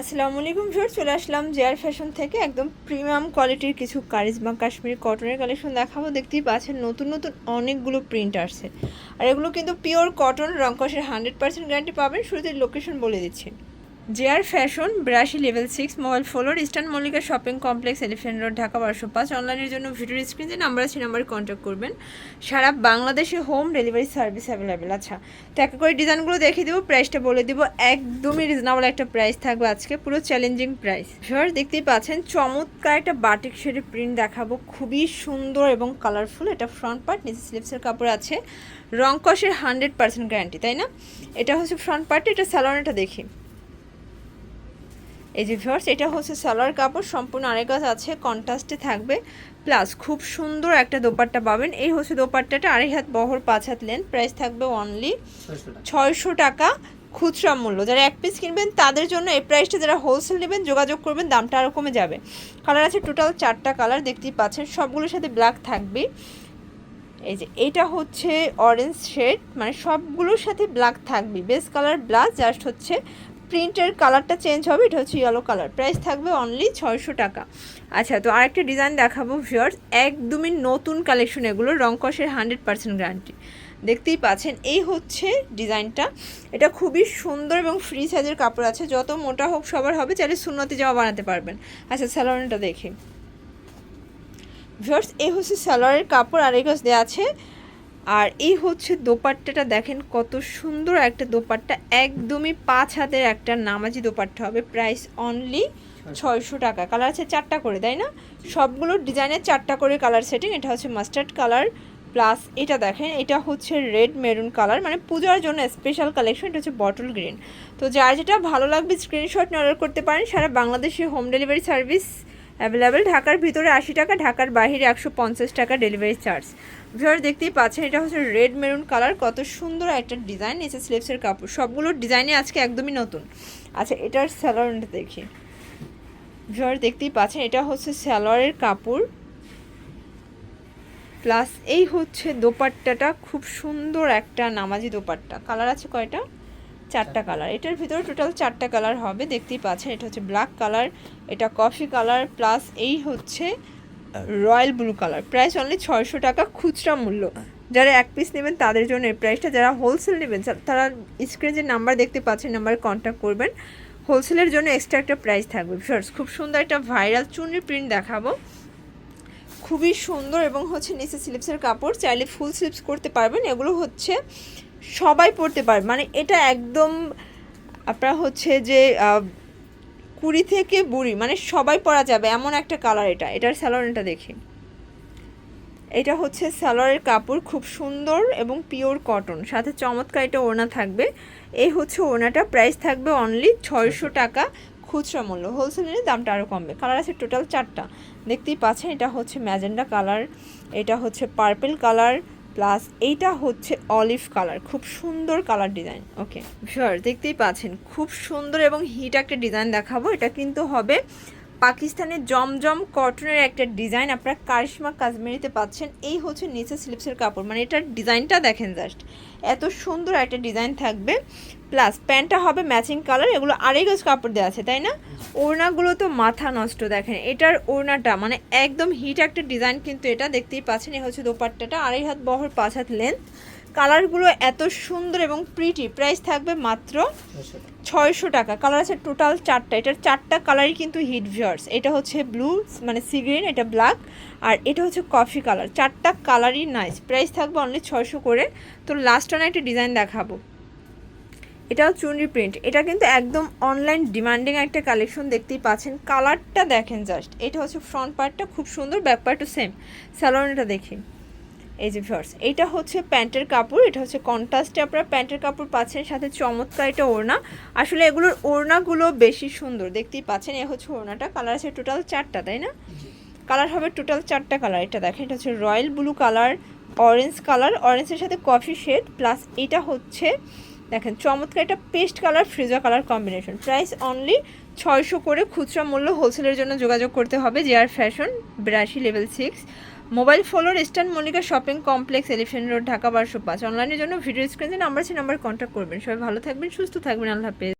আসসালামু আলাইকুম ভিউয়ার চলে আসলাম জেয়ার ফ্যাশন থেকে একদম প্রিমিয়াম কোয়ালিটির কিছু কারিজমা কাশ্মীরি কটনের কালেকশন দেখাবো। দেখতেই পাচ্ছেন নতুন নতুন অনেকগুলো প্রিন্ট আসছে। আর এগুলো কিন্তু পিওর কটন রংকশের হান্ড্রেড পার্সেন্ট গ্যারান্টি পাবেন। শুরুতে লোকেশন বলে দিচ্ছি। জেয়ার ফ্যাশন বিরাশি level six mobile floor Eastern Mallika Shopping Complex Elephant Road Dhaka বারোশো পাঁচ অনলাইনের জন্য ভিডিওর স্ক্রিনে নাম্বার আছে নাম্বারে কন্ট্যাক্ট করবেন। সারা বাংলাদেশে হোম ডেলিভারি সার্ভিস অ্যাভেলেবেল আচ্ছা তো একটা করে ডিজাইনগুলো দেখিয়ে দেবো প্রাইসটা বলে দেবো। একদমই রিজনেবল একটা প্রাইস থাকবে আজকে, পুরো চ্যালেঞ্জিং প্রাইস সর দেখতেই পাচ্ছেন, চমৎকার একটা বাটিক শেডের প্রিন্ট দেখাবো। খুবই সুন্দর এবং কালারফুল এটা ফ্রন্ট পার্ট নিচে স্লিপসের কাপড় আছে। রং কষের হান্ড্রেড পার্সেন্ট গ্যারান্টি তাই না? এটা হচ্ছে ফ্রন্ট পার্ট এটা স্যালোনেটা দেখি। এই যে ভিউয়ার্স এটা হচ্ছে সালোয়ার কাপড় সম্পূর্ণ আরেক গাছ আছে কন্ট্রাস্টে থাকবে। প্লাস খুব সুন্দর একটা দোপাট্টা পাবেন। এই হচ্ছে দোপাট্টাটা আড়াই হাত বহর পাঁচ হাত লেন প্রাইস থাকবে অনলি ছয়শো টাকা। খুচরা মূল্য। যারা এক পিস কিনবেন তাদের জন্য এই প্রাইসটা যারা হোলসেল নেবেন যোগাযোগ করবেন দামটা আরও কমে যাবে। কালার আছে টোটাল চারটা কালার দেখতেই পাচ্ছেন সবগুলোর সাথে ব্ল্যাক থাকবে। এই যে এটা হচ্ছে অরেঞ্জ শেড মানে সবগুলোর সাথে ব্ল্যাক থাকবে। বেস কালার ব্লাক জাস্ট হচ্ছে প্রিন্টের কালারটা চেঞ্জ হবে, এটা হচ্ছে ইয়েলো কালার প্রাইস থাকবে অনলি ছয়শো টাকা। আচ্ছা তো আরেকটা ডিজাইন দেখাবো ভিওর্স একদমই নতুন কালেকশন এগুলো, রং কষের হান্ড্রেড পার্সেন্ট গ্যারান্টি দেখতেই পাচ্ছেন, এই হচ্ছে ডিজাইনটা এটা খুবই সুন্দর এবং ফ্রি সাইজের কাপড় আছে। যত মোটা হোক সবার হবে, চাইলে সুন্নতি জামা বানাতে পারবেন। আচ্ছা স্যালোয়ারটা দেখি। ভিওর্স এই হচ্ছে স্যালোয়ারের কাপড় আর এই গাছ দেওয়া আছে। আর এই হচ্ছে দোপাট্টাটা, দেখেন কত সুন্দর একটা দোপাট্টা, একদমই পাঁচ হাতের একটা নামাজি দোপাট্টা হবে প্রাইস অনলি ছয়শো টাকা। কালার আছে চারটা করে, তাই না? সবগুলো ডিজাইনের চারটা করে কালার সেটিং এটা হচ্ছে মাস্টার্ড কালার প্লাস এটা দেখেন, এটা হচ্ছে রেড মেরুন কালার মানে পূজার জন্য স্পেশাল কালেকশন এটা হচ্ছে বটল গ্রিন তো যার যেটা ভালো লাগবে স্ক্রিনশট অর্ডার করতে পারেন, সারা বাংলাদেশে হোম ডেলিভারি সার্ভিস অ্যাভেলেবেল ঢাকার ভিতরে আশি টাকা, ঢাকার বাইরে একশো পঞ্চাশ টাকা ডেলিভারি চার্জ ভিউয়ার দেখতেই পাচ্ছেন, এটা হচ্ছে রেড মেরুন কালার কত সুন্দর একটা ডিজাইন নিচে স্লিপসের কাপড়। সবগুলোর ডিজাইনই আজকে একদমই নতুন। আচ্ছা এটার স্যালোয়ারটা দেখি। ভিউয়ার দেখতেই পাচ্ছেন, এটা হচ্ছে স্যালোয়ারের কাপড়। প্লাস এই হচ্ছে দোপাট্টাটা, খুব সুন্দর একটা নামাজি দোপাট্টা। কালার আছে কয়টা? চারটা কালার এটার ভিতরে টোটাল চারটা কালার হবে, দেখতেই পাচ্ছেন, এটা হচ্ছে ব্ল্যাক কালার এটা কফি কালার প্লাস এই হচ্ছে royal blue colour price only ছয়শো টাকা খুচরা মূল্য। যারা এক পিস নেবেন, তাদের জন্য এই প্রাইসটা যারা হোলসেল নেবেন তারা স্ক্রিনে যে নাম্বার দেখতে পাচ্ছেন নাম্বারে কন্ট্যাক্ট করবেন। হোলসেলের জন্য এক্সট্রা একটা প্রাইস থাকবে। ফার্স্ট খুব সুন্দর একটা ভাইরাল চুনরি প্রিন্ট দেখাবো। খুবই সুন্দর এবং হচ্ছে নিচে স্লিপসের কাপড়। চাইলে ফুল স্লিপস করতে পারবেন। এগুলো হচ্ছে সবাই পড়তে পারবে মানে এটা একদম আপনার হচ্ছে যে কুড়ি থেকে বুড়ি মানে সবাই পরা যাবে এমন একটা কালার এটা এটার স্যালোয়ারটা দেখি। এটা হচ্ছে স্যালোয়ারের কাপড় খুব সুন্দর এবং পিওর কটন সাথে চমৎকার এটা ওড়না থাকবে। এই হচ্ছে ওড়নাটা প্রাইস থাকবে অনলি ছয়শো টাকা খুচরা মূল্য। হোলসেলের দামটা আরও কমবে। কালার আছে টোটাল চারটা। দেখতেই পাচ্ছেন এটা হচ্ছে ম্যাজেন্ডা কালার এটা হচ্ছে পার্পেল কালার প্লাস এইটা হচ্ছে অলিভ কালার, খুব সুন্দর কালার ডিজাইন, ওকে? শিওর দেখতেই পাচ্ছেন, খুব সুন্দর এবং হিট একটা ডিজাইন দেখাবো, এটা কিন্তু হবে পাকিস্তানের জমজম কটনের একটা ডিজাইন আপনারা কারিশমা কাশ্মীরিতে পাচ্ছেন। এই হচ্ছে নিচে স্লিপসের কাপড়। মানে এটার ডিজাইনটা দেখেন জাস্ট। এত সুন্দর একটা ডিজাইন থাকবে। প্লাস প্যান্টটা হবে ম্যাচিং কালার, এগুলো আড়াই গজ কাপড় দেওয়া আছে, তাই না? ওড়নাগুলো তো মাথা নষ্ট, দেখেন। এটার ওড়নাটা মানে একদম হিট একটা ডিজাইন কিন্তু এটা দেখতেই পাচ্ছেন। এ হচ্ছে দোপাট্টাটা, আড়াই হাত বহর, পাঁচ হাত লেন্থ কালারগুলো এত সুন্দর এবং প্রিটি প্রাইস থাকবে মাত্র ছয়শো টাকা। কালার আছে টোটাল চারটা। এটার চারটা কালারই কিন্তু হিট ভিওর্স এটা হচ্ছে ব্লু মানে সি গ্রিন এটা ব্ল্যাক আর এটা হচ্ছে কফি কালার চারটা কালারই নাইস প্রাইস থাকবে অনলি ছয়শো করে। তো লাস্ট অন একটা ডিজাইন দেখাবো। এটাও চুনরি প্রিন্ট এটা কিন্তু একদম অনলাইন ডিমান্ডিং একটা কালেকশন দেখতেই পাচ্ছেন। কালারটা দেখেন জাস্ট এটা হচ্ছে ফ্রন্ট পার্টটা খুব সুন্দর ব্যাক পার্টও সেম স্যালোনটা দেখি। এই যে ফার্স এটা হচ্ছে প্যান্টের কাপড়, এটা হচ্ছে কন্ট্রাস্টে আপনারা প্যান্টের কাপড় পাচ্ছেন, সাথে চমৎকার এটা ওড়না। আসলে এগুলোর ওড়নাগুলো বেশি সুন্দর, দেখতেই পাচ্ছেন, এ হচ্ছে ওড়নাটা কালার আছে টোটাল চারটা, তাই না? কালার হবে টোটাল চারটা কালার এটা দেখেন, এটা হচ্ছে royal blue colour orange colour অরেঞ্জের সাথে কফি শেড প্লাস এটা হচ্ছে, দেখেন, চমৎকার এটা পেস্ট কালার ফ্রিজা কালার কম্বিনেশন প্রাইস অনলি ছয়শো করে খুচরা মূল্য হোলসেলের জন্য যোগাযোগ করতে হবে জে আর ফ্যাশন বিরাশি level six mobile floor Eastern Mallika Shopping Complex, Elephant Road, Dhaka বারোশো পাঁচ। অনলাইনের জন্য ভিডিও স্ক্রিনে নাম্বার আছে নাম্বার কন্ট্যাক্ট করবেন। সবাই ভালো থাকবেন, সুস্থ থাকবেন। আল্লাহ হাফেজ।